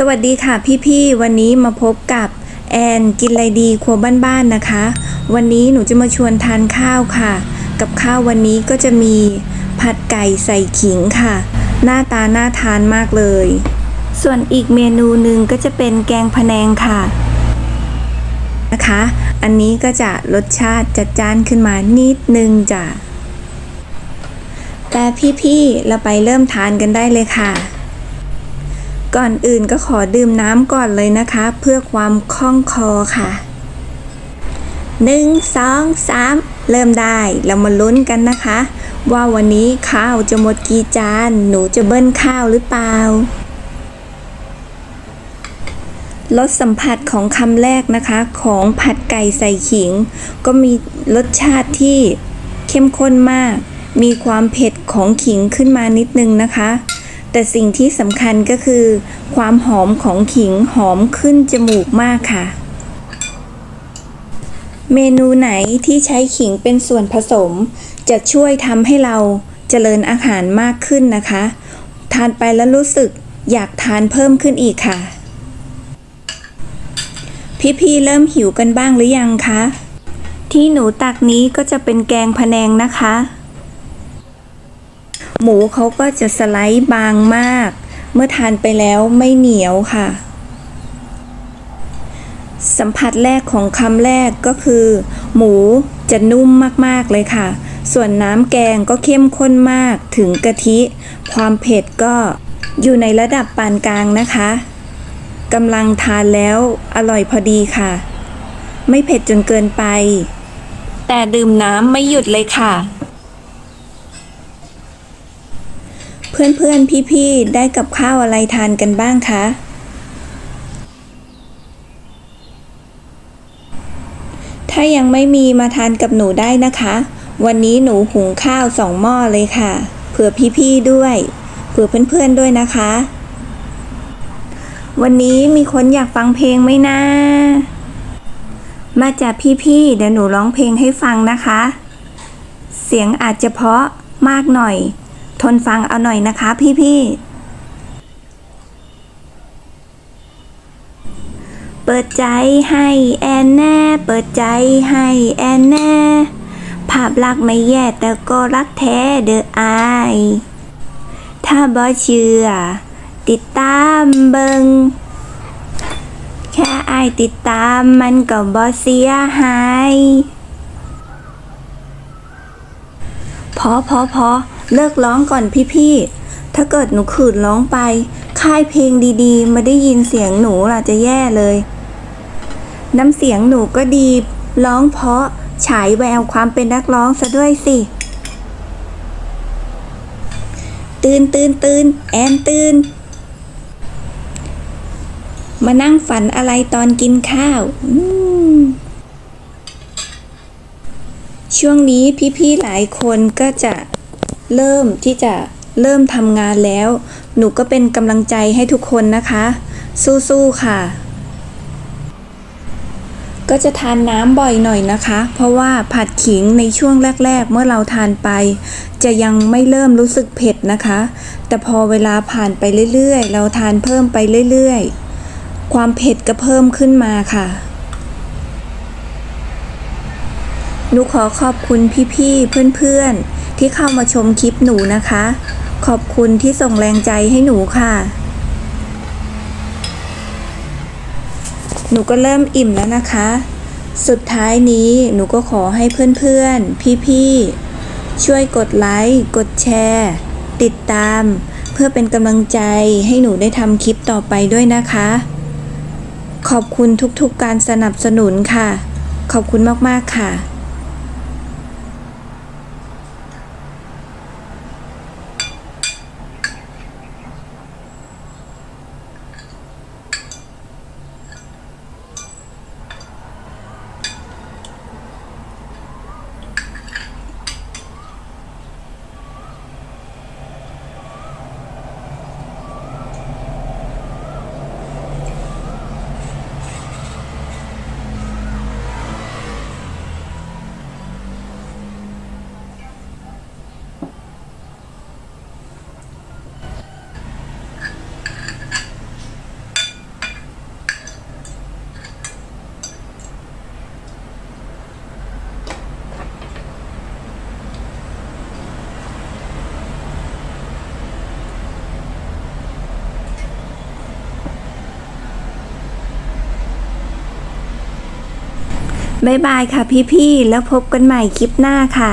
สวัสดีค่ะพี่ๆ วันนี้มาพบกับแอนกินอะไรดีครัวบ้านๆนะคะ วันนี้หนูจะมาชวนทานข้าวค่ะ กับข้าววันนี้ก็จะมีผัดไก่ใส่ขิงค่ะ หน้าตาน่าทานมากเลย ส่วนอีกเมนูหนึ่งก็จะเป็นแกงพะแนงค่ะนะคะ อันนี้ก็จะรสชาติจัดจ้านขึ้นมานิดนึงจ้ะแต่พี่ๆ เราไปเริ่มทานกันได้เลยค่ะ ก่อนอื่นก็ขอดื่มน้ำก่อนเลยนะคะ เพื่อความคล่องคอค่ะหนึ่งสองสามเริ่มได้เรามาลุ้นกันนะคะ ว่าวันนี้ข้าวจะหมดกี่จาน หนูจะเบิ้ลข้าวหรือเปล่ารสสัมผัสของคำแรกนะคะ ของผัดไก่ใส่ขิง ก็มีรสชาติที่เข้มข้นมาก มีความเผ็ดของขิงขึ้นมานิดนึงนะคะ แต่สิ่งที่สำคัญก็คือ ความหอมของขิงหอมขึ้นจมูกมากค่ะ เมนูไหนที่ใช้ขิงเป็นส่วนผสม จะช่วยทำให้เราเจริญอาหารมากขึ้นนะคะ ทานไปแล้วรู้สึกอยากทานเพิ่มขึ้นอีกค่ะ พี่ๆเริ่มหิวกันบ้างหรือยังคะที่หนูตักนี้ก็จะเป็นแกงพะแนงนะคะ หมูเขาก็จะสไลด์บางมาก เมื่อทานไปแล้วไม่เหนียวค่ะ สัมผัสแรกของคำแรกก็คือ หมูจะนุ่มมากๆเลยค่ะ ส่วนน้ำแกงก็เข้มข้นมากถึงกะทิ ความเผ็ดก็อยู่ในระดับปานกลางนะคะกำลังทานแล้วอร่อยพอดีค่ะ ไม่เผ็ดจนเกินไป แต่ดื่มน้ำไม่หยุดเลยค่ะ เพื่อนๆ พี่ๆ ได้กับข้าวอะไรทานกันบ้างคะ ถ้ายังไม่มีมาทานกับหนูได้นะคะ วันนี้หนูหุงข้าวสองหม้อเลยค่ะ เผื่อพี่ๆ ด้วย เผื่อเพื่อนๆ ด้วยนะคะ วันนี้มีคนอยากฟังเพลงไหมนะ มาจากพี่ๆ เดี๋ยวหนูร้องเพลงให้ฟังนะคะ เสียงอาจจะเพาะมากหน่อย ทนฟังเอาหน่อยนะคะพี่ๆ เปิดใจให้แอนแน่ เปิดใจให้แอนแน่ ภาพลักษณ์ไม่แย่แต่ก็รักแท้เด้ออาย ถ้าบ่เชื่อ ติดตามเบิง แค่อายติดตามมันก็บ่เสียหาย พอพอพอ เลิกร้องก่อนพี่ๆ ถ้าเกิดหนูขืนร้องไป ค่ายเพลงดีๆ มาได้ยินเสียงหนูล่ะจะแย่เลย น้ำเสียงหนูก็ดี ร้องเพราะฉายแววความเป็นนักร้องซะด้วยสิ ตื่นตื่นตื่นแอนตื่น มานั่งฝันอะไรตอนกินข้าวอืมช่วงนี้พี่ๆหลายคนก็จะ เริ่มที่จะเริ่มทำงานแล้ว หนูก็เป็นกำลังใจให้ทุกคนนะคะ สู้ๆค่ะ ก็จะทานน้ำบ่อยหน่อยนะคะ เพราะว่าผัดขิงในช่วงแรก ๆ เมื่อเราทานไป จะยังไม่เริ่มรู้สึกเผ็ดนะคะ แต่พอเวลาผ่านไปเรื่อยๆ เราทานเพิ่มไปเรื่อยๆ ความเผ็ดก็เพิ่มขึ้นมาค่ะ หนูขอขอบคุณพี่ๆ เพื่อนๆ ที่เข้ามาชมคลิปหนูนะคะ ขอบคุณที่ส่งแรงใจให้หนูค่ะ หนูก็เริ่มอิ่มแล้วนะคะ สุดท้ายนี้หนูก็ขอให้เพื่อนๆ พี่ๆ ช่วยกดไลค์ กดแชร์ ติดตาม เพื่อเป็นกำลังใจให้หนูได้ทำคลิปต่อไปด้วยนะคะ ขอบคุณทุกๆการสนับสนุนค่ะ ขอบคุณมากๆค่ะ บ๊ายบายค่ะพี่ๆ แล้วพบกันใหม่คลิปหน้าค่ะ